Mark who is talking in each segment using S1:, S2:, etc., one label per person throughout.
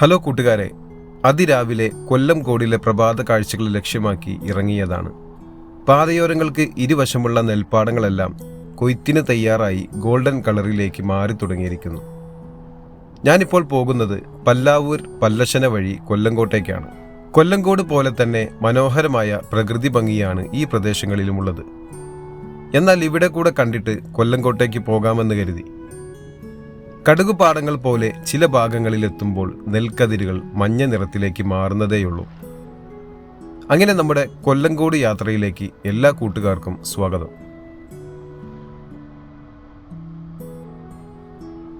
S1: Hello കൂട്ടുകാരെ അതിരാവിലെ കൊല്ലം കോടിലെ പ്രഭാത കാഴ്ചകൾ ലക്ഷ്യമാക്കി ഇറങ്ങിയതാണ്. പാതയോരങ്ങൾക്ക് ഇരുവശമുള്ള നെൽപ്പാടങ്ങളെല്ലാം കൊയ്ത്തിന് തയ്യാറായി ഗോൾഡൻ കളറിലേക്ക് മാറി തുടങ്ങിയിരിക്കുന്നു. ഞാനിപ്പോൾ പോകുന്നത് പല്ലാവൂർ പല്ലശന വഴി കൊല്ലങ്കോട്ടേക്കാണ്. കൊല്ലങ്കോട് പോലെ തന്നെ മനോഹരമായ പ്രകൃതി ഭംഗിയാണ് ഈ പ്രദേശങ്ങളിലുമുള്ളത്. എന്നാൽ ഇവിടെ കൂടെ കണ്ടിട്ട് കൊല്ലങ്കോട്ടേക്ക് പോകാമെന്ന് കരുതി. കടുകുപാടങ്ങൾ പോലെ ചില ഭാഗങ്ങളിലെത്തുമ്പോൾ നെൽക്കതിരുകൾ മഞ്ഞ നിറത്തിലേക്ക് മാറുന്നതേയുള്ളൂ. അങ്ങനെ നമ്മുടെ കൊല്ലങ്കോട് യാത്രയിലേക്ക് എല്ലാ കൂട്ടുകാർക്കും സ്വാഗതം.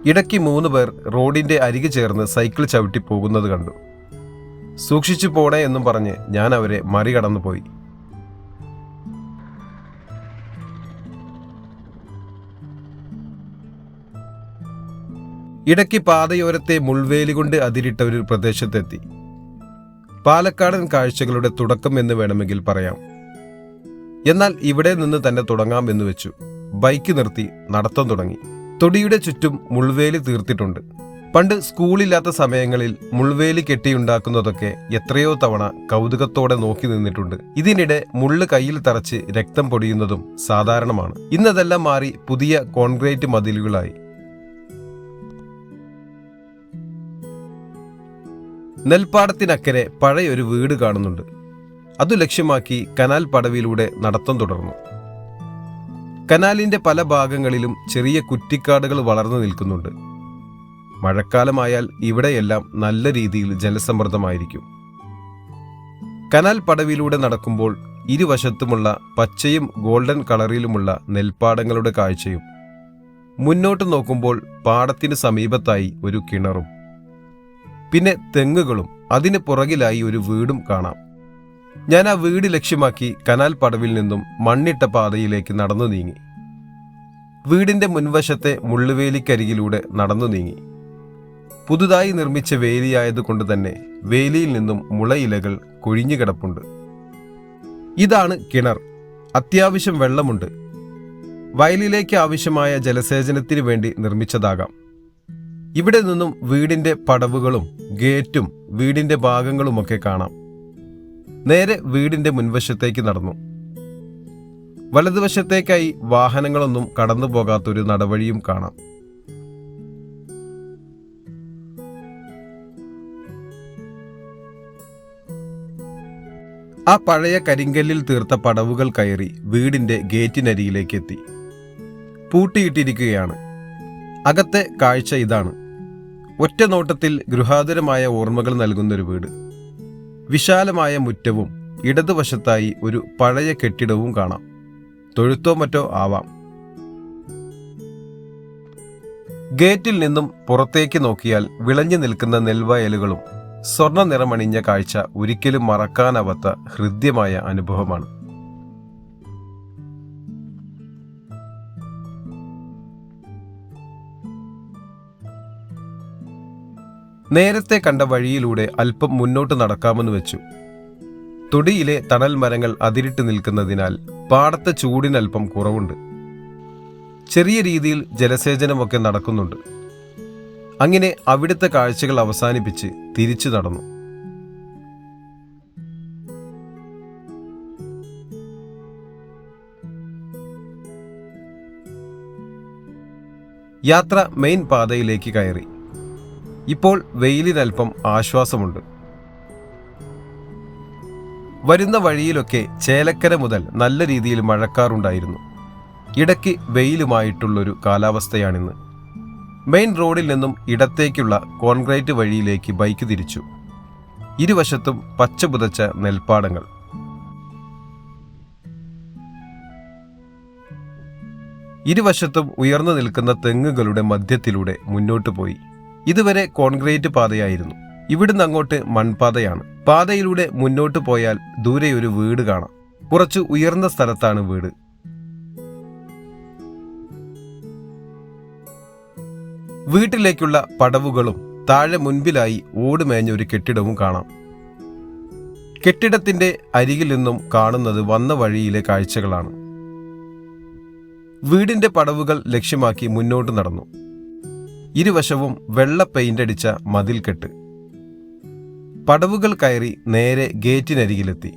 S1: ഇടയ്ക്ക് മൂന്ന് പേർ റോഡിന്റെ അരികെ ചേർന്ന് സൈക്കിൾ ചവിട്ടി പോകുന്നത് കണ്ടു. സൂക്ഷിച്ചു പോണേ എന്നും പറഞ്ഞ് ഞാൻ അവരെ മറികടന്നു പോയി ഇടയ്ക്ക് പാതയോരത്തെ മുൾവേലി കൊണ്ട് അതിരിട്ട ഒരു പ്രദേശത്തെത്തി. പാലക്കാടൻ കാഴ്ചകളുടെ തുടക്കം എന്ന് വേണമെങ്കിൽ പറയാം. എന്നാൽ ഇവിടെ നിന്ന് തന്നെ തുടങ്ങാം എന്ന് വെച്ചു. ബൈക്ക് നിർത്തി നടത്തം തുടങ്ങി. തൊടിയുടെ ചുറ്റും മുൾവേലി തീർത്തിട്ടുണ്ട്. പണ്ട് സ്കൂളില്ലാത്ത സമയങ്ങളിൽ മുൾവേലി കെട്ടിയുണ്ടാക്കുന്നതൊക്കെ എത്രയോ തവണ കൗതുകത്തോടെ നോക്കി നിന്നിട്ടുണ്ട്. ഇതിനിടെ മുള്ള് കയ്യിൽ തറച്ച് രക്തം പൊടിയുന്നതും സാധാരണമാണ്. ഇന്നതെല്ലാം മാറി പുതിയ കോൺക്രീറ്റ് മതിലുകളായി. നെൽപ്പാടത്തിനക്കരെ പഴയൊരു വീട് കാണുന്നുണ്ട്. അതു ലക്ഷ്യമാക്കി കനാൽ പടവിലൂടെ നടത്തം തുടർന്നു. കനാലിന്റെ പല ഭാഗങ്ങളിലും ചെറിയ കുറ്റിക്കാടുകൾ വളർന്നു നിൽക്കുന്നുണ്ട്. മഴക്കാലമായാൽ ഇവിടെയെല്ലാം നല്ല രീതിയിൽ ജലസമ്മർദ്ദമായിരിക്കും. കനാൽ പടവിലൂടെ നടക്കുമ്പോൾ ഇരുവശത്തുമുള്ള പച്ചയും ഗോൾഡൻ കളറിലുമുള്ള നെൽപ്പാടങ്ങളുടെ കാഴ്ചയും. മുന്നോട്ട് നോക്കുമ്പോൾ പാടത്തിന് സമീപത്തായി ഒരു കിണറും. പിന്നെ തെങ്ങുകളും അതിന് പുറകിലായി ഒരു വീടും കാണാം. ഞാൻ ആ വീട് ലക്ഷ്യമാക്കി കനാൽ പടവിൽ നിന്നും മണ്ണിട്ട പാതയിലേക്ക് നടന്നു നീങ്ങി. വീടിന്റെ മുൻവശത്തെ മുള്ളുവേലിക്കരികിലൂടെ നടന്നു നീങ്ങി. പുതുതായി നിർമ്മിച്ച വേലിയായതുകൊണ്ട് തന്നെ വേലിയിൽ നിന്നും മുളയിലകൾ കൊഴിഞ്ഞുകിടപ്പുണ്ട് ഇതാണ് കിണർ. അത്യാവശ്യം വെള്ളമുണ്ട്. വയലിലേക്ക് ആവശ്യമായ ജലസേചനത്തിനു വേണ്ടി നിർമ്മിച്ചതാകാം. ഇവിടെ നിന്നും വീടിന്റെ പടവുകളും ഗേറ്റും വീടിന്റെ ഭാഗങ്ങളുമൊക്കെ കാണാം. നേരെ വീടിന്റെ മുൻവശത്തേക്ക് നടന്നു. വലതുവശത്തേക്കായി വാഹനങ്ങളൊന്നും കടന്നു പോകാത്തൊരു നടവഴിയും കാണാം. ആ പഴയ കരിങ്കല്ലിൽ തീർത്ത പടവുകൾ കയറി വീടിന്റെ ഗേറ്റിനരികിലേക്ക് എത്തി പൂട്ടിയിട്ടിരിക്കുകയാണ്. അകത്തെ കാഴ്ച ഇതാണ്. ഒറ്റ നോട്ടത്തിൽ ഗൃഹാതുരമായ ഓർമ്മകൾ നൽകുന്നൊരു വീട്. വിശാലമായ മുറ്റവും ഇടതുവശത്തായി ഒരു പഴയ കെട്ടിടവും കാണാം. തൊഴുത്തോ മറ്റോ ആവാം. ഗേറ്റിൽ നിന്നും പുറത്തേക്ക് നോക്കിയാൽ വിളഞ്ഞു നിൽക്കുന്ന നെൽവയലുകളും സ്വർണ നിറമണിഞ്ഞ കാഴ്ച ഒരിക്കലും മറക്കാനാവാത്ത ഹൃദ്യമായ അനുഭവമാണ്. നേരത്തെ കണ്ട വഴിയിലൂടെ അല്പം മുന്നോട്ട് നടക്കാമെന്ന് വെച്ചു. തൊടിയിലെ തണൽ മരങ്ങൾ അതിരിട്ട് നിൽക്കുന്നതിനാൽ പാടത്തെ ചൂടിനൽപ്പം കുറവുണ്ട്. ചെറിയ രീതിയിൽ ജലസേചനമൊക്കെ നടക്കുന്നുണ്ട്. അങ്ങനെ അവിടുത്തെ കാഴ്ചകൾ അവസാനിപ്പിച്ച് തിരിച്ചു നടന്നു. യാത്ര മെയിൻ പാതയിലേക്ക് കയറി. ഇപ്പോൾ വെയിലിനൽപ്പം ആശ്വാസമുണ്ട്. വരുന്ന വഴിയിലൊക്കെ ചേലക്കര മുതൽ നല്ല രീതിയിൽ മഴക്കാറുണ്ടായിരുന്നു. ഇടയ്ക്ക് വെയിലുമായിട്ടുള്ളൊരു കാലാവസ്ഥയാണിന്ന്. മെയിൻ റോഡിൽ നിന്നും ഇടത്തേക്കുള്ള കോൺക്രീറ്റ് വഴിയിലേക്ക് ബൈക്ക് തിരിച്ചു. ഇരുവശത്തും പച്ചപുതച്ച നെൽപ്പാടങ്ങൾ. ഇരുവശത്തും ഉയർന്നു നിൽക്കുന്ന തെങ്ങുകളുടെ മധ്യത്തിലൂടെ മുന്നോട്ടു പോയി. ഇതുവരെ കോൺക്രീറ്റ് പാതയായിരുന്നു. ഇവിടുന്ന് അങ്ങോട്ട് മൺപാതയാണ്. പാതയിലൂടെ മുന്നോട്ട് പോയാൽ ദൂരെ ഒരു വീട് കാണാം. കുറച്ച് ഉയർന്ന സ്ഥലത്താണ് വീട്. വീട്ടിലേക്കുള്ള പടവുകളും താഴെ മുൻപിലായി ഓടുമേഞ്ഞ ഒരു കെട്ടിടവും കാണാം. കെട്ടിടത്തിന്റെ അരികിൽ നിന്നും കാണുന്നത് വന്ന വഴിയിലെ കാഴ്ചകളാണ്. വീടിന്റെ പടവുകൾ ലക്ഷ്യമാക്കി മുന്നോട്ട് നടന്നു. ഇരുവശവും വെള്ള പെയിന്റ് അടിച്ച മതിൽക്കെട്ട്. പടവുകൾ കയറി നേരെ ഗേറ്റിനരികിലെത്തി.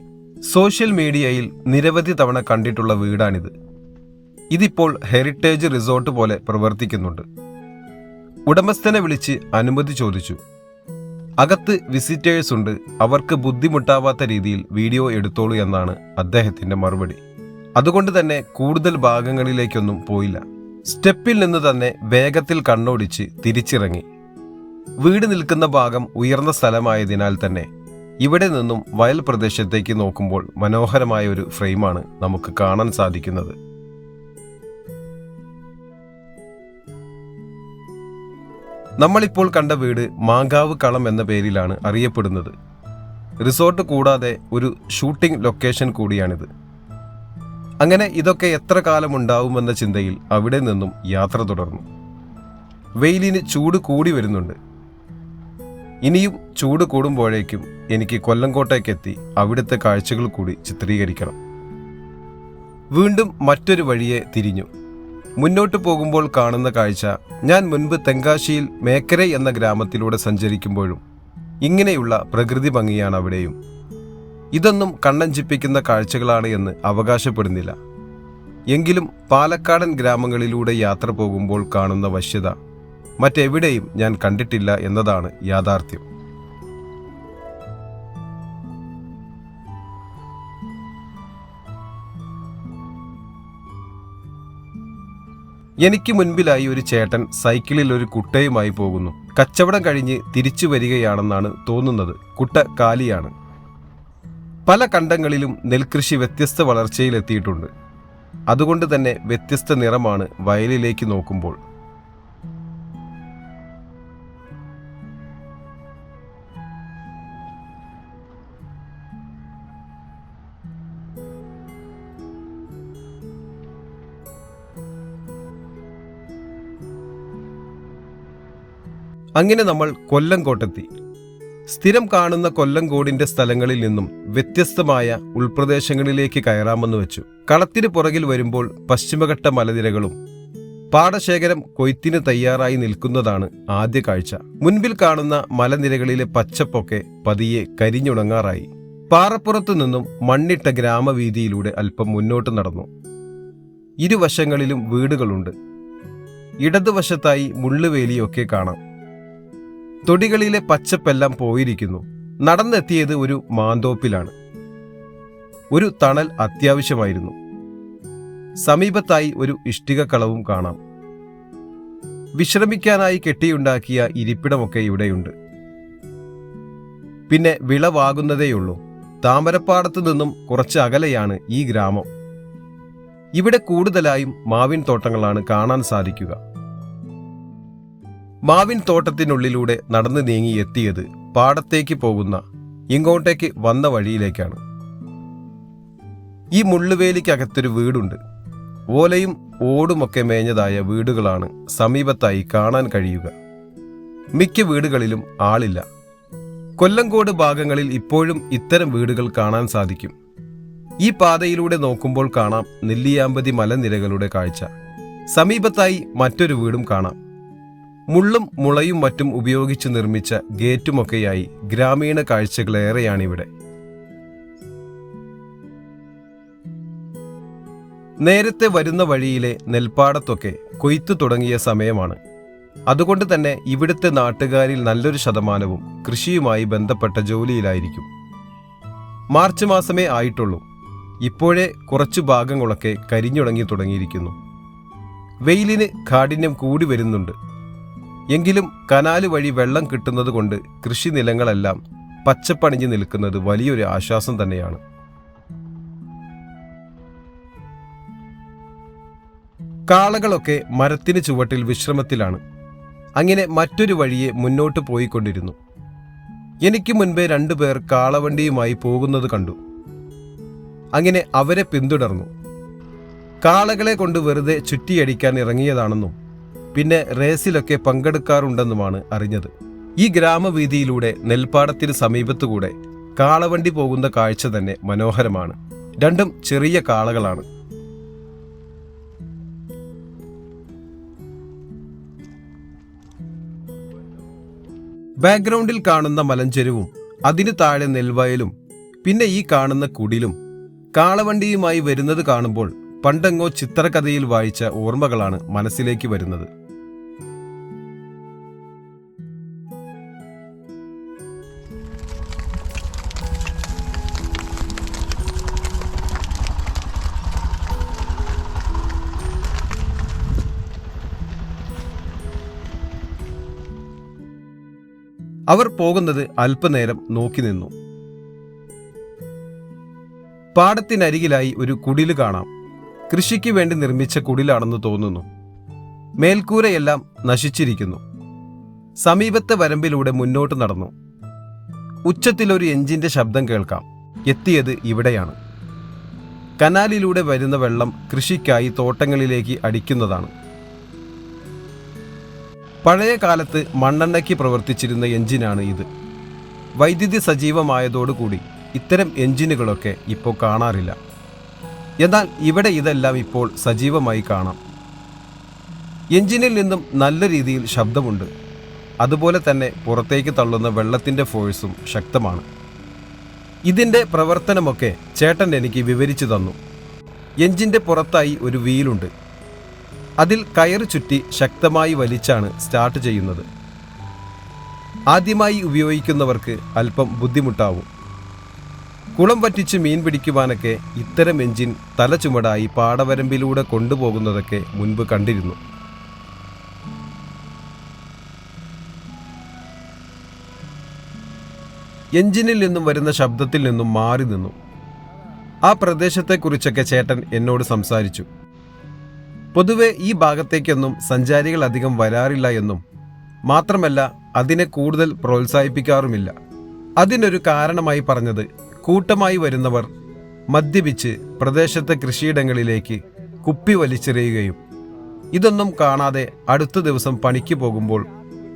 S1: സോഷ്യൽ മീഡിയയിൽ നിരവധി തവണ കണ്ടിട്ടുള്ള വീടാണിത്. ഇതിപ്പോൾ ഹെറിറ്റേജ് റിസോർട്ട് പോലെ പ്രവർത്തിക്കുന്നുണ്ട്. ഉടമസ്ഥനെ വിളിച്ച് അനുമതി ചോദിച്ചു. അകത്ത് വിസിറ്റേഴ്സ് ഉണ്ട് അവർക്ക് ബുദ്ധിമുട്ടാവാത്ത രീതിയിൽ വീഡിയോ എടുത്തോളൂ എന്നാണ് അദ്ദേഹത്തിന്റെ മറുപടി. അതുകൊണ്ട് തന്നെ കൂടുതൽ ഭാഗങ്ങളിലേക്കൊന്നും പോയില്ല. സ്റ്റെപ്പിൽ നിന്ന് തന്നെ വേഗത്തിൽ കണ്ണോടിച്ച് തിരിച്ചിറങ്ങി. വീട് നിൽക്കുന്ന ഭാഗം ഉയർന്ന സ്ഥലമായതിനാൽ തന്നെ ഇവിടെ നിന്നും വയൽ പ്രദേശത്തേക്ക് നോക്കുമ്പോൾ മനോഹരമായ ഒരു ഫ്രെയിമാണ് നമുക്ക് കാണാൻ സാധിക്കുന്നത്. നമ്മളിപ്പോൾ കണ്ട വീട് മാങ്കാവ് കളം എന്ന പേരിലാണ് അറിയപ്പെടുന്നത്. റിസോർട്ട് കൂടാതെ ഒരു ഷൂട്ടിംഗ് ലൊക്കേഷൻ കൂടിയാണിത്. അങ്ങനെ ഇതൊക്കെ എത്ര കാലം ഉണ്ടാവുമെന്ന ചിന്തയിൽ അവിടെ നിന്നും യാത്ര തുടർന്നു. വെയിലിന് ചൂട് കൂടി വരുന്നുണ്ട്. ഇനിയും ചൂട് കൂടുമ്പോഴേക്കും എനിക്ക് കൊല്ലങ്കോട്ടേക്കെത്തി അവിടുത്തെ കാഴ്ചകൾ കൂടി ചിത്രീകരിക്കണം. വീണ്ടും മറ്റൊരു വഴിയെ തിരിഞ്ഞു. മുന്നോട്ട് പോകുമ്പോൾ കാണുന്ന കാഴ്ച ഞാൻ മുൻപ് തെങ്കാശിയിൽ മേക്കരെ എന്ന ഗ്രാമത്തിലൂടെ സഞ്ചരിക്കുമ്പോഴും ഇങ്ങനെയുള്ള പ്രകൃതി ഭംഗിയാണ് അവിടെയും. ഇതൊന്നും കണ്ണഞ്ചിപ്പിക്കുന്ന കാഴ്ചകളാണ് എന്ന് അവകാശപ്പെടുന്നില്ല. എങ്കിലും പാലക്കാടൻ ഗ്രാമങ്ങളിലൂടെ യാത്ര പോകുമ്പോൾ കാണുന്ന വശ്യത മറ്റെവിടെയും ഞാൻ കണ്ടിട്ടില്ല എന്നതാണ് യാഥാർത്ഥ്യം. എനിക്ക് മുൻപിലായി ഒരു ചേട്ടൻ സൈക്കിളിൽ ഒരു കുട്ടയുമായി പോകുന്നു. കച്ചവടം കഴിഞ്ഞ് തിരിച്ചു വരികയാണെന്നാണ് തോന്നുന്നത്. കുട്ട കാലിയാണ്. പല കണ്ടങ്ങളിലും നെൽകൃഷി വ്യത്യസ്ത വളർച്ചയിലെത്തിയിട്ടുണ്ട്. അതുകൊണ്ട് തന്നെ വ്യത്യസ്ത നിറമാണ് വയലിലേക്ക് നോക്കുമ്പോൾ. അങ്ങനെ നമ്മൾ കൊല്ലംകോട്ടെത്തി സ്ഥിരം കാണുന്ന കൊല്ലംകോടിന്റെ സ്ഥലങ്ങളിൽ നിന്നും വ്യത്യസ്തമായ ഉൾപ്രദേശങ്ങളിലേക്ക് കയറാമെന്ന് വെച്ചു. കളത്തിന് പുറകിൽ വരുമ്പോൾ പശ്ചിമഘട്ട മലനിരകളും പാടശേഖരം കൊയ്ത്തിന് തയ്യാറായി നിൽക്കുന്നതാണ് ആദ്യ കാഴ്ച. മുൻപിൽ കാണുന്ന മലനിരകളിലെ പച്ചപ്പൊക്കെ പതിയെ കരിഞ്ഞുണങ്ങാറായി. പാറപ്പുറത്തു നിന്നും മണ്ണിട്ട ഗ്രാമവീതിയിലൂടെ അല്പം മുന്നോട്ട് നടന്നു. ഇരുവശങ്ങളിലും വീടുകളുണ്ട്. ഇടതുവശത്തായി മുള്ളുവേലിയൊക്കെ കാണാം. തൊടികളിലെ പച്ചപ്പെല്ലാം പോയിരിക്കുന്നു. നടന്നെത്തിയത് ഒരു മാന്തോപ്പിലാണ്. ഒരു തണൽ അത്യാവശ്യമായിരുന്നു. സമീപത്തായി ഒരു ഇഷ്ടികക്കളവും കാണാം. വിശ്രമിക്കാനായി കെട്ടിയുണ്ടാക്കിയ ഇരിപ്പിടമൊക്കെ ഇവിടെയുണ്ട്. പിന്നെ വിളവാകുന്നതേയുള്ളൂ. താമരപ്പാടത്തു നിന്നും കുറച്ച് അകലെയാണ് ഈ ഗ്രാമം. ഇവിടെ കൂടുതലായും മാവിൻ തോട്ടങ്ങളാണ് കാണാൻ സാധിക്കുക. മാവിൻ തോട്ടത്തിനുള്ളിലൂടെ നടന്നു നീങ്ങി എത്തിയത് പാടത്തേക്ക് പോകുന്ന ഇങ്ങോട്ടേക്ക് വന്ന വഴിയിലേക്കാണ്. ഈ മുള്ളുവേലിക്കകത്തൊരു വീടുണ്ട്. ഓലയും ഓടുമൊക്കെ മേഞ്ഞതായ വീടുകളാണ് സമീപത്തായി കാണാൻ കഴിയുക. മിക്ക വീടുകളിലും ആളില്ല. കൊല്ലങ്കോട് ഭാഗങ്ങളിൽ ഇപ്പോഴും ഇത്തരം വീടുകൾ കാണാൻ സാധിക്കും. ഈ പാതയിലൂടെ നോക്കുമ്പോൾ കാണാം നെല്ലിയാമ്പതി മലനിരകളുടെ കാഴ്ച. സമീപത്തായി മറ്റൊരു വീടും കാണാം. മുള്ളും മുളയും മറ്റും ഉപയോഗിച്ച് നിർമ്മിച്ച ഗേറ്റുമൊക്കെയായി ഗ്രാമീണ കാഴ്ചകളേറെയാണിവിടെ. നേരത്തെ വരുന്ന വഴിയിലെ നെൽപ്പാടത്തൊക്കെ കൊയ്ത്തു തുടങ്ങിയ സമയമാണ്. അതുകൊണ്ട് തന്നെ ഇവിടുത്തെ നാട്ടുകാരിൽ നല്ലൊരു ശതമാനവും കൃഷിയുമായി ബന്ധപ്പെട്ട ജോലിയിലായിരിക്കും. മാർച്ച് മാസമേ ആയിട്ടുള്ളൂ. ഇപ്പോഴേ കുറച്ചു ഭാഗങ്ങളൊക്കെ കരിഞ്ഞുടങ്ങി തുടങ്ങിയിരിക്കുന്നു. വെയിലിന് കാഠിന്യം കൂടി വരുന്നുണ്ട്. എങ്കിലും കനാല് വഴി വെള്ളം കിട്ടുന്നത് കൊണ്ട് കൃഷി നിലങ്ങളെല്ലാം പച്ചപ്പണിഞ്ഞു നിൽക്കുന്നത് വലിയൊരു ആശ്വാസം തന്നെയാണ്. കാളകളൊക്കെ മരത്തിന് ചുവട്ടിൽ വിശ്രമത്തിലാണ്. അങ്ങനെ മറ്റൊരു വഴിയെ മുന്നോട്ട് പോയിക്കൊണ്ടിരുന്നു. എനിക്ക് മുൻപേ രണ്ടുപേർ കാളവണ്ടിയുമായി പോകുന്നത് കണ്ടു. അങ്ങനെ അവരെ പിന്തുടർന്നു. കാളകളെ കൊണ്ട് വെറുതെ ചുറ്റിയടിക്കാൻ ഇറങ്ങിയതാണെന്നും പിന്നെ റേസിലൊക്കെ പങ്കെടുക്കാറുണ്ടെന്നുമാണ് അറിഞ്ഞത്. ഈ ഗ്രാമവീതിയിലൂടെ നെൽപ്പാടത്തിന് സമീപത്തുകൂടെ കാളവണ്ടി പോകുന്ന കാഴ്ച തന്നെ മനോഹരമാണ്. രണ്ടും ചെറിയ കാളകളാണ്. ബാക്ക്ഗ്രൗണ്ടിൽ കാണുന്ന മലഞ്ചെരുവും അതിനു താഴെ നെൽവയലും പിന്നെ ഈ കാണുന്ന കുടിലും കാളവണ്ടിയുമായി വരുന്നത് കാണുമ്പോൾ പണ്ടെങ്ങോ ചിത്രകഥയിൽ വായിച്ച ഓർമ്മകളാണ് മനസ്സിലേക്ക് വരുന്നത്. അവർ പോകുന്നത് അല്പനേരം നോക്കി നിന്നു. പാടത്തിനരികിലായി ഒരു കുടിൽ കാണാം. കൃഷിക്ക് വേണ്ടി നിർമ്മിച്ച കുടിലാണെന്ന് തോന്നുന്നു. മേൽക്കൂരയെല്ലാം നശിച്ചിരിക്കുന്നു. സമീപത്തെ വരമ്പിലൂടെ മുന്നോട്ട് നടന്നു. ഉച്ചത്തിലൊരു എഞ്ചിന്റെ ശബ്ദം കേൾക്കാം. എത്തിയത് ഇവിടെയാണ്. കനാലിലൂടെ വരുന്ന വെള്ളം കൃഷിക്കായി തോട്ടങ്ങളിലേക്ക് അടിക്കുന്നതാണ്. പഴയ കാലത്ത് മണ്ണെണ്ണയ്ക്ക് പ്രവർത്തിച്ചിരുന്ന എഞ്ചിനാണ് ഇത്. വൈദ്യുതി സജീവമായതോടുകൂടി ഇത്തരം എഞ്ചിനുകളൊക്കെ ഇപ്പോൾ കാണാറില്ല. എന്നാൽ ഇവിടെ ഇതെല്ലാം ഇപ്പോൾ സജീവമായി കാണാം. എഞ്ചിനിൽ നിന്നും നല്ല രീതിയിൽ ശബ്ദമുണ്ട്. അതുപോലെ തന്നെ പുറത്തേക്ക് തള്ളുന്ന വെള്ളത്തിന്റെ ഫോഴ്സും ശക്തമാണ്. ഇതിന്റെ പ്രവർത്തനമൊക്കെ ചേട്ടൻ എനിക്ക് വിവരിച്ചു തന്നു. എഞ്ചിന്റെ പുറത്തായി ഒരു വീലുണ്ട്. അതിൽ കയറ് ചുറ്റി ശക്തമായി വലിച്ചാണ് സ്റ്റാർട്ട് ചെയ്യുന്നത്. ആദ്യമായി ഉപയോഗിക്കുന്നവർക്ക് അല്പം ബുദ്ധിമുട്ടാവും. കുളം വറ്റിച്ച് മീൻ പിടിക്കുവാനൊക്കെ ഇത്തരം എഞ്ചിൻ തല ചുമടായി പാടവരമ്പിലൂടെ കൊണ്ടുപോകുന്നതൊക്കെ മുൻപ് കണ്ടിരുന്നു. എഞ്ചിനിൽ നിന്നും വരുന്ന ശബ്ദത്തിൽ നിന്നും മാറി നിന്നു. ആ പ്രദേശത്തെക്കുറിച്ചൊക്കെ ചേട്ടൻ എന്നോട് സംസാരിച്ചു. പൊതുവെ ഈ ഭാഗത്തേക്കൊന്നും സഞ്ചാരികൾ അധികം വരാറില്ല എന്നും മാത്രമല്ല അതിനെ കൂടുതൽ പ്രോത്സാഹിപ്പിക്കാറുമില്ല. അതിനൊരു കാരണമായി പറഞ്ഞത് കൂട്ടമായി വരുന്നവർ മദ്യപിച്ച് പ്രദേശത്തെ കൃഷിയിടങ്ങളിലേക്ക് കുപ്പി വലിച്ചെറിയുകയും ഇതൊന്നും കാണാതെ അടുത്ത ദിവസം പണിക്ക് പോകുമ്പോൾ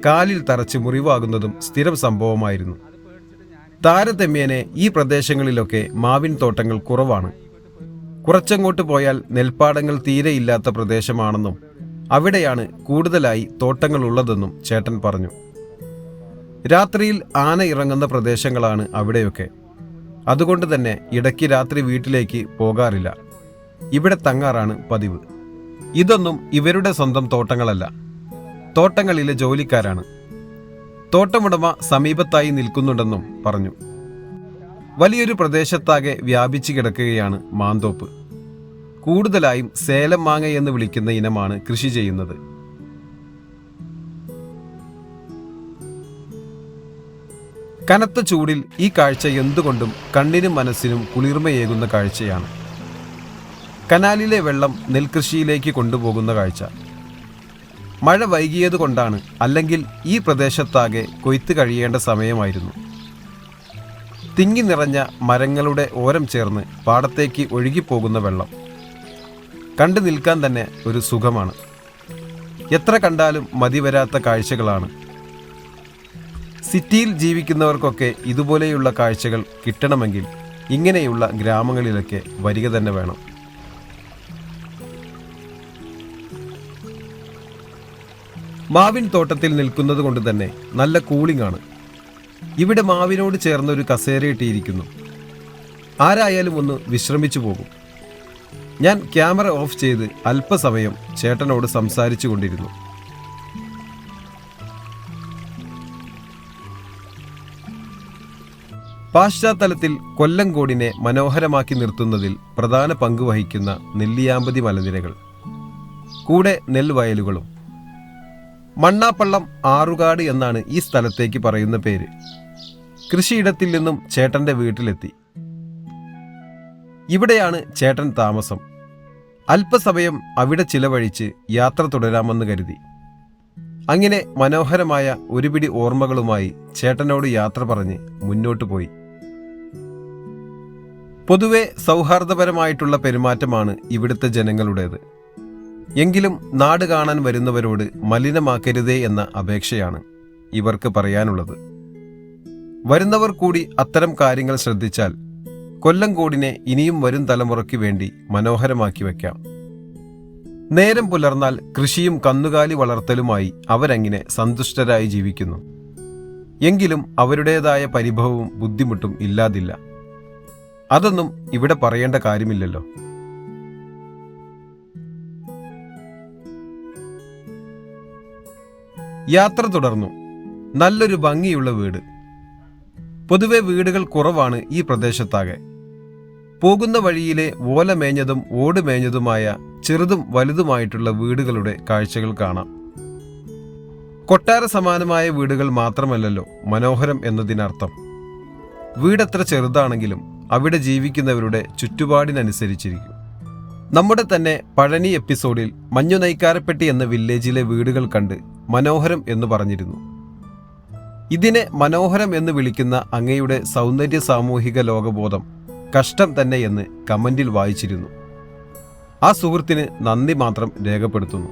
S1: കാലിൽ തറച്ച് മുറിവാകുന്നതും സ്ഥിരം സംഭവമായിരുന്നു. താരതമ്യേനെ ഈ പ്രദേശങ്ങളിലൊക്കെ മാവിൻ തോട്ടങ്ങൾ കുറവാണ്. കുറച്ചങ്ങോട്ട് പോയാൽ നെൽപ്പാടങ്ങൾ തീരെയില്ലാത്ത പ്രദേശമാണെന്നും അവിടെയാണ് കൂടുതലായി തോട്ടങ്ങൾ ഉള്ളതെന്നും ചേട്ടൻ പറഞ്ഞു. രാത്രിയിൽ ആന ഇറങ്ങുന്ന പ്രദേശങ്ങളാണ് അവിടെയൊക്കെ. അതുകൊണ്ട് തന്നെ ഇടയ്ക്ക് രാത്രി വീട്ടിലേക്ക് പോകാറില്ല. ഇവിടെ തങ്ങാറാണ് പതിവ്. ഇതൊന്നും ഇവരുടെ സ്വന്തം തോട്ടങ്ങളല്ല. തോട്ടങ്ങളിലെ ജോലിക്കാരാണ്. തോട്ടമുടമ സമീപത്തായി നിൽക്കുന്നുണ്ടെന്നും പറഞ്ഞു. വലിയൊരു പ്രദേശത്താകെ വ്യാപിച്ചു കിടക്കുകയാണ് മാന്തോപ്പ്. കൂടുതലായും സേലം മാങ്ങ എന്ന് വിളിക്കുന്ന ഇനമാണ് കൃഷി ചെയ്യുന്നത്. കനത്ത ചൂടിൽ ഈ കാഴ്ച എന്തുകൊണ്ടും കണ്ണിനും മനസ്സിനും കുളിർമയേകുന്ന കാഴ്ചയാണ്. കനാലിലെ വെള്ളം നെൽകൃഷിയിലേക്ക് കൊണ്ടുപോകുന്ന കാഴ്ച. മഴ വൈകിയതുകൊണ്ടാണ് അല്ലെങ്കിൽ ഈ പ്രദേശത്താകെ കൊയ്ത്ത് കഴിയേണ്ട സമയമായിരുന്നു. തിങ്ങി നിറഞ്ഞ മരങ്ങളുടെ ഓരം ചേർന്ന് പാടത്തേക്ക് ഒഴുകിപ്പോകുന്ന വെള്ളം. കണ്ടു നിൽക്കാൻ തന്നെ ഒരു സുഖമാണ്. എത്ര കണ്ടാലും മതിവരാത്ത കാഴ്ചകളാണ്. സിറ്റിയിൽ ജീവിക്കുന്നവർക്കൊക്കെ ഇതുപോലെയുള്ള കാഴ്ചകൾ കിട്ടണമെങ്കിൽ ഇങ്ങനെയുള്ള ഗ്രാമങ്ങളിലൊക്കെ വരിക തന്നെ വേണം. മാവിൻ തോട്ടത്തിൽ നിൽക്കുന്നത് കൊണ്ട് തന്നെ നല്ല കൂളിംഗ് ആണ്. ഇവിടെ മാവിനോട് ചേർന്ന ഒരു കസേരയിട്ടിരിക്കുന്നു ആരായാലും ഒന്ന് വിശ്രമിച്ചു പോകും. ഞാൻ ക്യാമറ ഓഫ് ചെയ്ത് അല്പസമയം ചേട്ടനോട് സംസാരിച്ചു കൊണ്ടിരുന്നു. പാശ്ചാത്തലത്തിൽ കൊല്ലംകോടിനെ മനോഹരമാക്കി നിർത്തുന്നതിൽ പ്രധാന പങ്ക് വഹിക്കുന്ന നെല്ലിയാമ്പതി മലനിരകൾ. കൂടെ നെൽവയലുകളും. മണ്ണാപ്പള്ളം ആറുകാട് എന്നാണ് ഈ സ്ഥലത്തേക്ക് പറയുന്ന പേര്. കൃഷിയിടത്തിൽ നിന്നും ചേട്ടന്റെ വീട്ടിലെത്തി. ഇവിടെയാണ് ചേട്ടൻ താമസം. അല്പസമയം അവിടെ ചിലവഴിച്ച് യാത്ര തുടരാമെന്ന് കരുതി. അങ്ങനെ മനോഹരമായ ഒരുപിടി ഓർമ്മകളുമായി ചേട്ടനോട് യാത്ര പറഞ്ഞ് മുന്നോട്ടു പോയി. പൊതുവെ സൗഹാർദ്ദപരമായിട്ടുള്ള പെരുമാറ്റമാണ് ഇവിടുത്തെ ജനങ്ങളുടേത്. എങ്കിലും നാട് കാണാൻ വരുന്നവരോട് മലിനമാക്കരുതേ എന്ന അപേക്ഷയാണ് ഇവർക്ക് പറയാനുള്ളത്. വരുന്നവർ കൂടി അത്തരം കാര്യങ്ങൾ ശ്രദ്ധിച്ചാൽ കൊല്ലംകോടിനെ ഇനിയും വരും തലമുറയ്ക്ക് വേണ്ടി മനോഹരമാക്കി വയ്ക്കാം നേരം പുലർന്നാൽ കൃഷിയും കന്നുകാലി വളർത്തലുമായി അവരങ്ങനെ സന്തുഷ്ടരായി ജീവിക്കുന്നു. എങ്കിലും അവരുടേതായ പരിഭവവും ബുദ്ധിമുട്ടും ഇല്ലാതില്ല. അതൊന്നും ഇവിടെ പറയേണ്ട കാര്യമില്ലല്ലോ. യാത്ര തുടർന്നു. നല്ലൊരു ഭംഗിയുള്ള വീട്. പൊതുവെ വീടുകൾ കുറവാണ് ഈ പ്രദേശത്താകെ. പോകുന്ന വഴിയിലെ ഓലമേഞ്ഞതും ഓടുമേഞ്ഞതുമായ ഓട് മേഞ്ഞതുമായ ചെറുതും വലുതുമായിട്ടുള്ള വീടുകളുടെ കാഴ്ചകൾ കാണാം. കൊട്ടാര സമാനമായ വീടുകൾ മാത്രമല്ലല്ലോ മനോഹരം എന്നതിനർത്ഥം. വീടത്ര ചെറുതാണെങ്കിലും അവിടെ ജീവിക്കുന്നവരുടെ ചുറ്റുപാടിനനുസരിച്ചിരിക്കും. നമ്മുടെ തന്നെ പഴനി എപ്പിസോഡിൽ മഞ്ഞു നൈക്കാരപ്പെട്ടി എന്ന വില്ലേജിലെ വീടുകൾ കണ്ട് മനോഹരം എന്ന് പറഞ്ഞിരുന്നു. ഇതിനെ മനോഹരം എന്ന് വിളിക്കുന്ന അങ്ങയുടെ സൗന്ദര്യ സാമൂഹിക ലോകബോധം കഷ്ടം തന്നെ എന്ന് കമന്റിൽ വായിച്ചിരുന്നു. ആ സുഹൃത്തിന് നന്ദി മാത്രം രേഖപ്പെടുത്തുന്നു.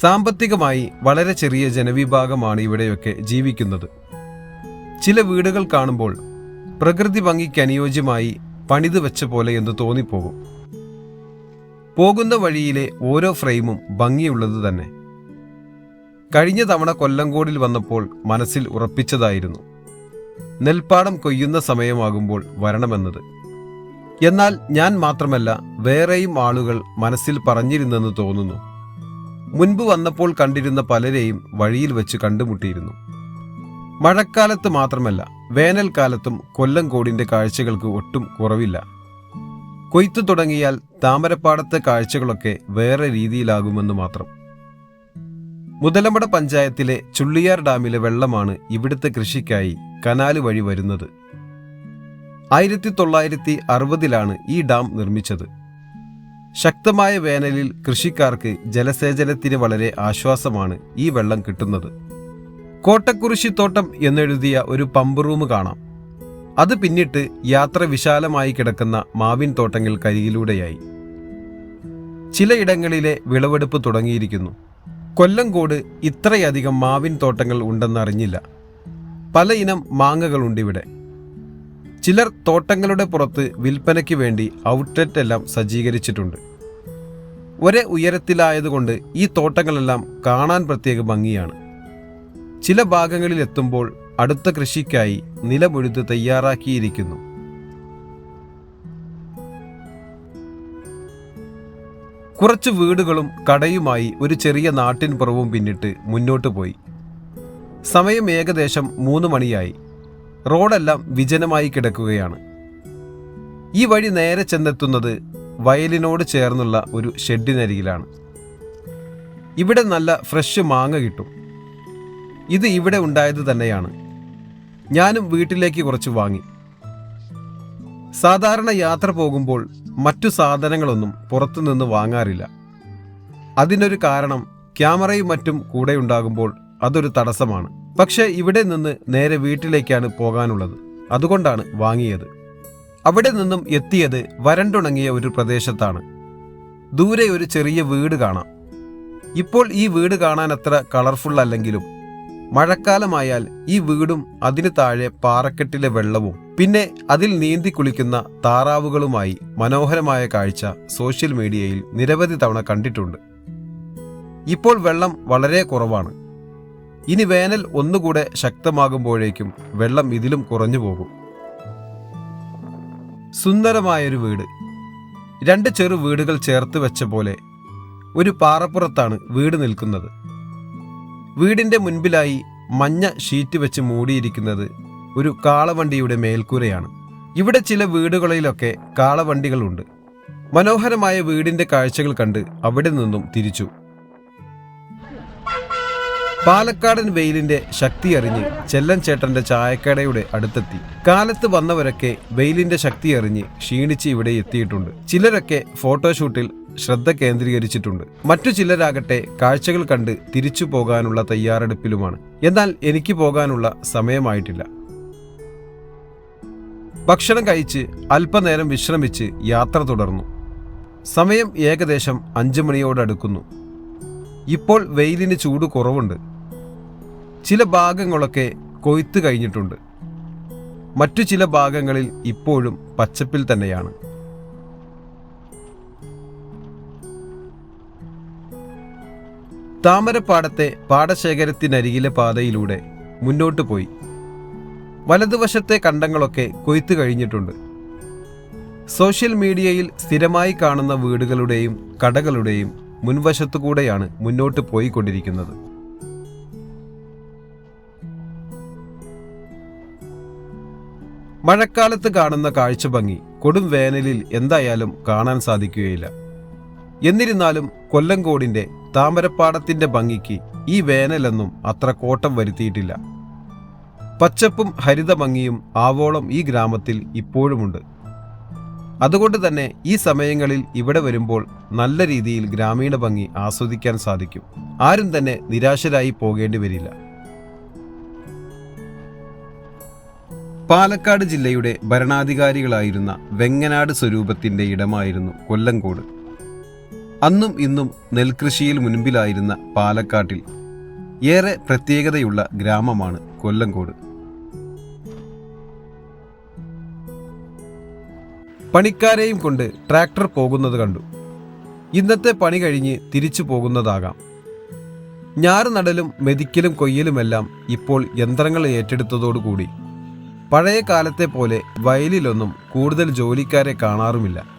S1: സാമ്പത്തികമായി വളരെ ചെറിയ ജനവിഭാഗമാണ് ഇവിടെയൊക്കെ ജീവിക്കുന്നത്. ചില വീടുകൾ കാണുമ്പോൾ പ്രകൃതി ഭംഗിക്ക് അനുയോജ്യമായി പണിത് വെച്ച പോലെ എന്ന് തോന്നിപ്പോകും. പോകുന്ന വഴിയിലെ ഓരോ ഫ്രെയിമും ഭംഗിയുള്ളത് തന്നെ. കഴിഞ്ഞ തവണ കൊല്ലങ്കോടിൽ വന്നപ്പോൾ മനസ്സിൽ ഉറപ്പിച്ചതായിരുന്നു. നെൽപ്പാടം കൊയ്യുന്ന സമയമാകുമ്പോൾ വരണമെന്നത്. എന്നാൽ ഞാൻ മാത്രമല്ല വേറെയും ആളുകൾ മനസ്സിൽ പറഞ്ഞിരുന്നെന്ന് തോന്നുന്നു. മുൻപ് വന്നപ്പോൾ കണ്ടിരുന്ന പലരെയും വഴിയിൽ വെച്ച് കണ്ടുമുട്ടിയിരുന്നു. മഴക്കാലത്ത് മാത്രമല്ല വേനൽക്കാലത്തും കൊല്ലങ്കോടിന്റെ കാഴ്ചകൾക്ക് ഒട്ടും കുറവില്ല. കൊയ്ത്തു തുടങ്ങിയാൽ താമരപ്പാടത്തെ കാഴ്ചകളൊക്കെ വേറെ രീതിയിലാകുമെന്ന് മാത്രം. മുതലമട പഞ്ചായത്തിലെ ചുള്ളിയാർ ഡാമിലെ വെള്ളമാണ് ഇവിടുത്തെ കൃഷിക്കായി കനാല് വഴി വരുന്നത്. ആയിരത്തി തൊള്ളായിരത്തി അറുപതിലാണ് ഈ ഡാം നിർമ്മിച്ചത്. ശക്തമായ വേനലിൽ കൃഷിക്കാർക്ക് ജലസേചനത്തിന് വളരെ ആശ്വാസമാണ് ഈ വെള്ളം കിട്ടുന്നത്. കോട്ടക്കുറിശിത്തോട്ടം എന്നെഴുതിയ ഒരു പമ്പ് റൂം കാണാം. അത് പിന്നിട്ട് യാത്ര വിശാലമായി കിടക്കുന്ന മാവിൻ തോട്ടങ്ങൾ കരിയിലൂടെയായി. ചിലയിടങ്ങളിലെ വിളവെടുപ്പ് തുടങ്ങിയിരിക്കുന്നു. കൊല്ലങ്കോട് ഇത്രയധികം മാവിൻ തോട്ടങ്ങൾ ഉണ്ടെന്നറിഞ്ഞില്ല പല ഇനം മാങ്ങകളുണ്ടിവിടെ ചിലർ തോട്ടങ്ങളുടെ പുറത്ത് വിൽപ്പനയ്ക്ക് വേണ്ടി ഔട്ട്ലെറ്റ് എല്ലാം സജ്ജീകരിച്ചിട്ടുണ്ട്. ഒരേ ഉയരത്തിലായതുകൊണ്ട് ഈ തോട്ടങ്ങളെല്ലാം കാണാൻ പ്രത്യേക ഭംഗിയാണ്. ചില ഭാഗങ്ങളിൽ എത്തുമ്പോൾ അടുത്ത കൃഷിക്കായി നിലമൊഴുത് തയ്യാറാക്കിയിരിക്കുന്നു. കുറച്ച് വീടുകളും കടയുമായി ഒരു ചെറിയ നാട്ടിൻപുറവും പിന്നിട്ട് മുന്നോട്ട് പോയി. സമയം ഏകദേശം മൂന്ന് മണിയായി. റോഡെല്ലാം വിജനമായി കിടക്കുകയാണ്. ഈ വഴി നേരെ ചെന്നെത്തുന്നത് വയലിനോട് ചേർന്നുള്ള ഒരു ഷെഡിനരികിലാണ്. ഇവിടെ നല്ല ഫ്രഷ് മാങ്ങ കിട്ടും. ഇത് ഇവിടെ ഉണ്ടായത് തന്നെയാണ്. ഞാനും വീട്ടിലേക്ക് കുറച്ച് വാങ്ങി. സാധാരണ യാത്ര പോകുമ്പോൾ മറ്റു സാധനങ്ങളൊന്നും പുറത്തുനിന്ന് വാങ്ങാറില്ല. അതിനൊരു കാരണം ക്യാമറയും മറ്റും കൂടെ ഉണ്ടാകുമ്പോൾ അതൊരു തടസ്സമാണ്. പക്ഷേ ഇവിടെ നിന്ന് നേരെ വീട്ടിലേക്കാണ് പോകാനുള്ളത്. അതുകൊണ്ടാണ് വാങ്ങിയത്. അവിടെ നിന്നും എത്തിയത് വരണ്ടുണങ്ങിയ ഒരു പ്രദേശത്താണ്. ദൂരെ ഒരു ചെറിയ വീട് കാണാം. ഇപ്പോൾ ഈ വീട് കാണാൻ അത്ര കളർഫുൾ അല്ലെങ്കിലും മഴക്കാലമായാൽ ഈ വീടും അതിനു താഴെ പാറക്കെട്ടിലെ വെള്ളവും പിന്നെ അതിൽ നീന്തി കുളിക്കുന്ന താറാവുകളുമായി മനോഹരമായ കാഴ്ച സോഷ്യൽ മീഡിയയിൽ നിരവധി തവണ കണ്ടിട്ടുണ്ട്. ഇപ്പോൾ വെള്ളം വളരെ കുറവാണ്. ഇനി വേനൽ ഒന്നുകൂടെ ശക്തമാകുമ്പോഴേക്കും വെള്ളം ഇതിലും കുറഞ്ഞു പോകും. സുന്ദരമായൊരു വീട്. രണ്ട് ചെറു വീടുകൾ ചേർത്ത് വെച്ച പോലെ ഒരു പാറപ്പുറത്താണ് വീട് നിൽക്കുന്നത്. വീടിന്റെ മുൻപിലായി മഞ്ഞ ഷീറ്റ് വെച്ച് മൂടിയിരിക്കുന്നത് ഒരു കാളവണ്ടിയുടെ മേൽക്കൂരയാണ്. ഇവിടെ ചില വീടുകളിലൊക്കെ കാളവണ്ടികളുണ്ട്. മനോഹരമായ വീടിന്റെ കാഴ്ചകൾ കണ്ട് അവിടെ നിന്നും തിരിച്ചു. പാലക്കാടൻ വെയിലിന്റെ ശക്തി അറിഞ്ഞ് ചെല്ലൻ ചേട്ടന്റെ ചായക്കടയുടെ അടുത്തെത്തി. കാലത്ത് വന്നവരൊക്കെ വെയിലിന്റെ ശക്തി അറിഞ്ഞ് ക്ഷീണിച്ച് ഇവിടെ എത്തിയിട്ടുണ്ട്. ചിലരൊക്കെ ഫോട്ടോഷൂട്ടിൽ ശ്രദ്ധ കേന്ദ്രീകരിച്ചിട്ടുണ്ട്. മറ്റു ചിലരാകട്ടെ കാഴ്ചകൾ കണ്ട് തിരിച്ചു പോകാനുള്ള തയ്യാറെടുപ്പിലുമാണ്. എന്നാൽ എനിക്ക് പോകാനുള്ള സമയമായിട്ടില്ല. ഭക്ഷണം കഴിച്ച് അല്പനേരം വിശ്രമിച്ച് യാത്ര തുടർന്നു. സമയം ഏകദേശം അഞ്ചു മണിയോടടുക്കുന്നു ഇപ്പോൾ വെയിലിന് ചൂട് കുറവുണ്ട്. ചില ഭാഗങ്ങളൊക്കെ കൊയ്ത്ത് കഴിഞ്ഞിട്ടുണ്ട്. മറ്റു ചില ഭാഗങ്ങളിൽ ഇപ്പോഴും പച്ചപ്പിൽ തന്നെയാണ്. താമരപ്പാടത്തെ പാടശേഖരത്തിനരികിലെ പാതയിലൂടെ മുന്നോട്ട് പോയി. വലതുവശത്തെ കണ്ടങ്ങളൊക്കെ കൊയ്ത്തു കഴിഞ്ഞിട്ടുണ്ട്. സോഷ്യൽ മീഡിയയിൽ സ്ഥിരമായി കാണുന്ന വീടുകളുടെയും കടകളുടെയും മുൻവശത്തുകൂടെയാണ് മുന്നോട്ട് പോയിക്കൊണ്ടിരിക്കുന്നത്. മഴക്കാലത്ത് കാണുന്ന കാഴ്ച ഭംഗി കൊടും വേനലിൽ എന്തായാലും കാണാൻ സാധിക്കുകയില്ല. എന്നിരുന്നാലും കൊല്ലങ്കോടിന്റെ താമരപ്പാടത്തിന്റെ ഭംഗിക്ക് ഈ വേനലെന്നും അത്ര കോട്ടം വരുത്തിയിട്ടില്ല. പച്ചപ്പും ഹരിത ഭംഗിയും ആവോളം ഈ ഗ്രാമത്തിൽ ഇപ്പോഴുമുണ്ട്. അതുകൊണ്ട് തന്നെ ഈ സമയങ്ങളിൽ ഇവിടെ വരുമ്പോൾ നല്ല രീതിയിൽ ഗ്രാമീണ ഭംഗി ആസ്വദിക്കാൻ സാധിക്കും. ആരും തന്നെ നിരാശരായി പോകേണ്ടി വരില്ല. പാലക്കാട് ജില്ലയുടെ ഭരണാധികാരികളായിരുന്ന വെങ്ങനാട് സ്വരൂപത്തിന്റെ ഇടമായിരുന്നു കൊല്ലങ്കോട്. അന്നും ഇന്നും നെൽകൃഷിയിൽ മുൻപിലായിരുന്ന പാലക്കാട്ടിൽ ഏറെ പ്രത്യേകതയുള്ള ഗ്രാമമാണ് കൊല്ലങ്കോട്. പണിക്കാരെയും കൊണ്ട് ട്രാക്ടർ പോകുന്നത് കണ്ടു. ഇന്നത്തെ പണി കഴിഞ്ഞ് തിരിച്ചു പോകുന്നതാകാം. ഞാറ് നടലും മെതിക്കലും കൊയ്യലുമെല്ലാം ഇപ്പോൾ യന്ത്രങ്ങൾ ഏറ്റെടുത്തതോടുകൂടി. പഴയ കാലത്തെ പോലെ വയലിലൊന്നും കൂടുതൽ ജോലിക്കാരെ കാണാറുമില്ല.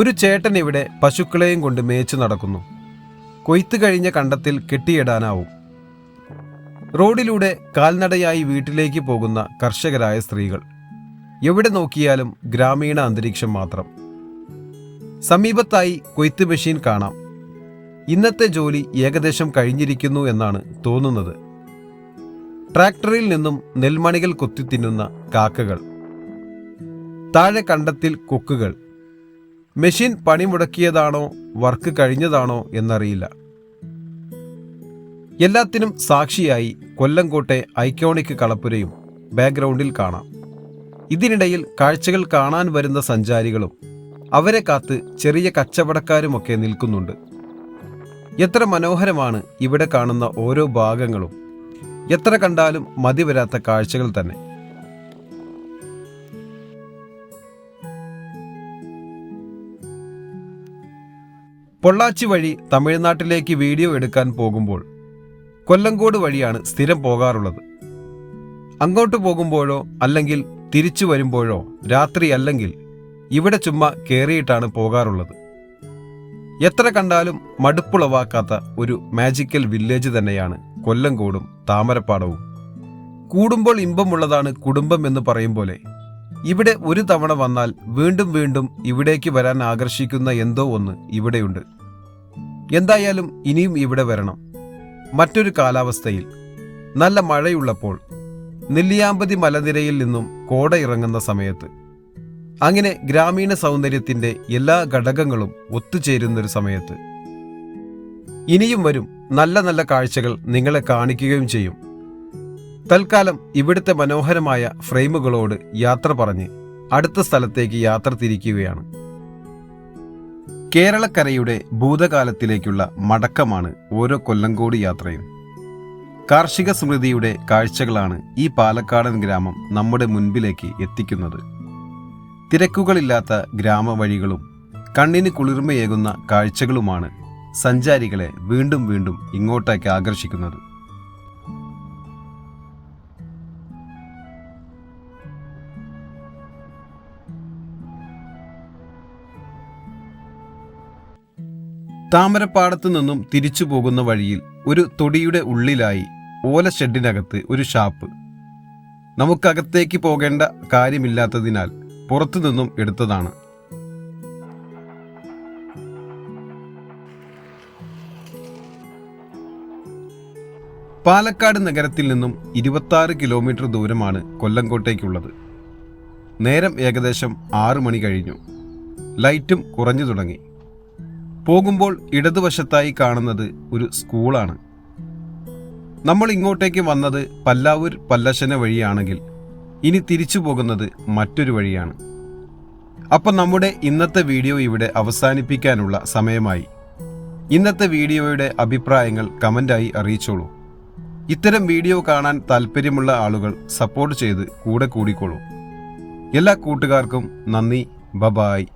S1: ഒരു ചേട്ടൻ ഇവിടെ പശുക്കളെയും കൊണ്ട് മേച്ചു നടക്കുന്നു. കൊയ്ത്ത് കഴിഞ്ഞ കണ്ടത്തിൽ കെട്ടിയിടാനാവും. റോഡിലൂടെ കാൽനടയായി വീട്ടിലേക്ക് പോകുന്ന കർഷകരായ സ്ത്രീകൾ. എവിടെ നോക്കിയാലും ഗ്രാമീണ അന്തരീക്ഷം മാത്രം. സമീപത്തായി കൊയ്ത്ത് മെഷീൻ കാണാം. ഇന്നത്തെ ജോലി ഏകദേശം കഴിഞ്ഞിരിക്കുന്നു എന്നാണ് തോന്നുന്നത്. ട്രാക്ടറിൽ നിന്നും നെൽമണികൾ കൊത്തി തിന്നുന്ന കാക്കകൾ. താഴെ കണ്ടത്തിൽ കൊക്കുകൾ. മെഷീൻ പണിമുടക്കിയതാണോ വർക്ക് കഴിഞ്ഞതാണോ എന്നറിയില്ല. എല്ലാത്തിനും സാക്ഷിയായി കൊല്ലംകോട്ടെ ഐക്കോണിക് കളപ്പുരയും ബാക്ക്ഗ്രൗണ്ടിൽ കാണാം. ഇതിനിടയിൽ കാഴ്ചകൾ കാണാൻ വരുന്ന സഞ്ചാരികളും അവരെ കാത്ത് ചെറിയ കച്ചവടക്കാരുമൊക്കെ നിൽക്കുന്നുണ്ട്. എത്ര മനോഹരമാണ് ഇവിടെ കാണുന്ന ഓരോ ഭാഗങ്ങളും. എത്ര കണ്ടാലും മതിവരാത്ത കാഴ്ചകൾ തന്നെ. പൊള്ളാച്ചി വഴി തമിഴ്നാട്ടിലേക്ക് വീഡിയോ എടുക്കാൻ പോകുമ്പോൾ കൊല്ലങ്കോട് വഴിയാണ് സ്ഥിരം പോകാറുള്ളത്. അങ്ങോട്ട് പോകുമ്പോഴോ അല്ലെങ്കിൽ തിരിച്ചു വരുമ്പോഴോ രാത്രി അല്ലെങ്കിൽ ഇവിടെ ചുമ്മാ കയറിയിട്ടാണ് പോകാറുള്ളത്. എത്ര കണ്ടാലും മടുപ്പുളവാക്കാത്ത ഒരു മാജിക്കൽ വില്ലേജ് തന്നെയാണ് കൊല്ലങ്കോടും താമരപ്പാടവും. കൂടുമ്പോൾ ഇമ്പമുള്ളതാണ് കുടുംബം എന്ന് പറയും പോലെ ഇവിടെ ഒരു തവണ വന്നാൽ വീണ്ടും വീണ്ടും ഇവിടേക്ക് വരാൻ ആകർഷിക്കുന്ന എന്തോ ഒന്ന് ഇവിടെയുണ്ട്. എന്തായാലും ഇനിയും ഇവിടെ വരണം. മറ്റൊരു കാലാവസ്ഥയിൽ. നല്ല മഴയുള്ളപ്പോൾ നെല്ലിയാമ്പതി മലനിരയിൽ നിന്നും കോട ഇറങ്ങുന്ന സമയത്ത്. അങ്ങനെ ഗ്രാമീണ സൗന്ദര്യത്തിന്റെ എല്ലാ ഘടകങ്ങളും ഒത്തുചേരുന്നൊരു സമയത്ത്. ഇനിയും വരും നല്ല നല്ല കാഴ്ചകൾ നിങ്ങളെ കാണിക്കുകയും ചെയ്യും. തൽക്കാലം ഇവിടുത്തെ മനോഹരമായ ഫ്രെയിമുകളോട് യാത്ര പറഞ്ഞ് അടുത്ത സ്ഥലത്തേക്ക് യാത്ര തിരിക്കുകയാണ്. കേരളക്കരയുടെ ഭൂതകാലത്തിലേക്കുള്ള മടക്കമാണ് ഓരോ കൊല്ലംകോട് യാത്രയും. കാർഷിക സ്മൃതിയുടെ കാഴ്ചകളാണ് ഈ പാലക്കാടൻ ഗ്രാമം നമ്മുടെ മുൻപിലേക്ക് എത്തിക്കുന്നത്. തിരക്കുകളില്ലാത്ത ഗ്രാമവഴികളും കണ്ണിന് കുളിർമയേകുന്ന കാഴ്ചകളുമാണ് സഞ്ചാരികളെ വീണ്ടും വീണ്ടും ഇങ്ങോട്ടേക്ക് ആകർഷിക്കുന്നത്. താമരപ്പാടത്തു നിന്നും തിരിച്ചു പോകുന്ന വഴിയിൽ ഒരു തൊടിയുടെ ഉള്ളിലായി ഓല ഷെഡിനകത്ത് ഒരു ഷാപ്പ്. നമുക്കകത്തേക്ക് പോകേണ്ട കാര്യമില്ലാത്തതിനാൽ പുറത്തു നിന്നും എടുത്തതാണ്. പാലക്കാട് നഗരത്തിൽ നിന്നും ഇരുപത്തി കിലോമീറ്റർ ദൂരമാണ് കൊല്ലങ്കോട്ടേക്കുള്ളത് നേരം ഏകദേശം ആറു മണി കഴിഞ്ഞു. ലൈറ്റും കുറഞ്ഞു തുടങ്ങി. പോകുമ്പോൾ ഇടതുവശത്തായി കാണുന്നത് ഒരു സ്കൂളാണ്. നമ്മൾ ഇങ്ങോട്ടേക്ക് വന്നത് പല്ലാവൂർ പല്ലശന വഴിയാണെങ്കിൽ ഇനി തിരിച്ചു പോകുന്നത് മറ്റൊരു വഴിയാണ്. അപ്പം നമ്മുടെ ഇന്നത്തെ വീഡിയോ ഇവിടെ അവസാനിപ്പിക്കാനുള്ള സമയമായി. ഇന്നത്തെ വീഡിയോയുടെ അഭിപ്രായങ്ങൾ കമന്റായി അറിയിച്ചോളൂ. ഇത്തരം വീഡിയോ കാണാൻ താല്പര്യമുള്ള ആളുകൾ സപ്പോർട്ട് ചെയ്ത് കൂടെ കൂടിക്കോളൂ. എല്ലാ കൂട്ടുകാർക്കും നന്ദി. ബബായ്.